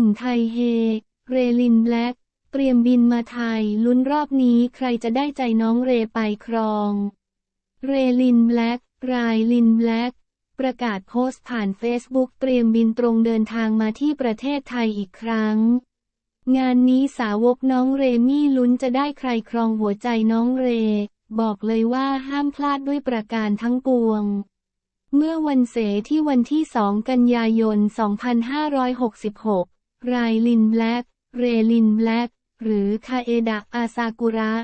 นุ่มไทยเฮ เรลินแบล็กเตรียมบินมาไทยลุ้นรอบนี้ใครจะได้ใจน้องเรไปครอง เรลินแบล็กรายลินแบล็กประกาศโพสต์ผ่านเฟซบุ๊กเตรียมบินตรงเดินทางมาที่ประเทศไทยอีกครั้ง งานนี้สาวกน้องเรมี่ลุ้นจะได้ใครครองหัวใจน้องเร บอกเลยว่าห้ามพลาดด้วยประการทั้งปวงเมื่อวันเสที่วันที่ 2 กันยายน 2566 รายลินแบล็กเรลินแบล็กหรือคาเอดะอาซากุระ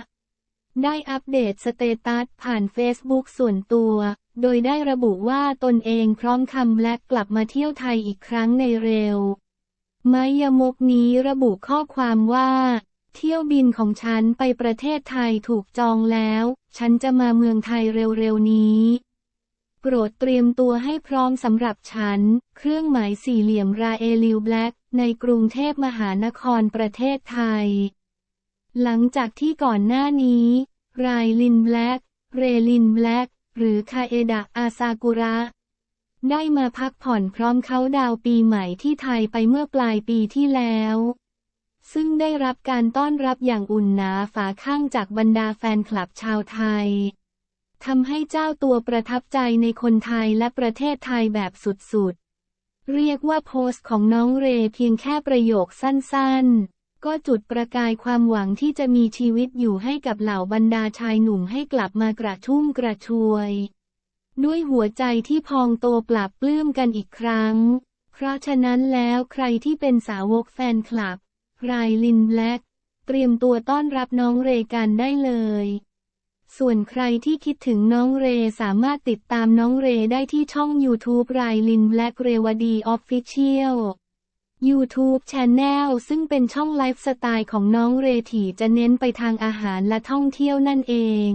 ได้อัปเดตสเตตัสผ่านเฟซบุ๊กส่วนตัว โดยได้ระบุว่าตนเองพร้อมคำแบล็กกลับมาเที่ยวไทยอีกครั้งในเร็วไมยมกนี้ระบุข้อความว่า เที่ยวบินของฉันไปประเทศไทยถูกจองแล้ว ฉันจะมาเมืองไทยเร็วๆนี้ โปรดเตรียมตัวให้พร้อมสำหรับฉัน เครื่องหมายสี่เหลี่ยมราเอลิวแบล็ก ในกรุงเทพมหานครประเทศไทย หลังจากที่ก่อนหน้านี้ รายลินแบล็กเรลินแบล็กหรือคาเอดะอาซากุระ ได้มาพักผ่อนพร้อมเขาดาวปีใหม่ที่ไทยไปเมื่อปลายปีที่แล้ว ซึ่งได้รับการต้อนรับอย่างอุ่นหนาฝาข้างจากบรรดาแฟนคลับชาวไทยทำให้เจ้าตัวประทับใจในคนไทยและประเทศไทยแบบสุด เรียกว่าโพสต์ของน้องเรเพียงแค่ประโยคสั้นๆ ก็จุดประกายความหวังที่จะมีชีวิตอยู่ให้กับเหล่าบรรดาชายหนุ่มให้กลับมากระชุ่มกระชวย ด้วยหัวใจที่พองโตปราบปลื้มกันอีกครั้ง เพราะฉะนั้นแล้วใครที่เป็นสาวกแฟนคลับ รายลินแบล็กเตรียมตัวต้อนรับน้องเรกันได้เลย ส่วนใครที่คิดถึงน้องเรสามารถติดตามน้องเรได้ที่ช่อง YouTube รายลินแบล็กเรวดีออฟฟิเชียล YouTube Channel ซึ่งเป็นช่องไลฟ์สไตล์ของน้องเรถีจะเน้นไปทางอาหารและท่องเที่ยวนั่นเอง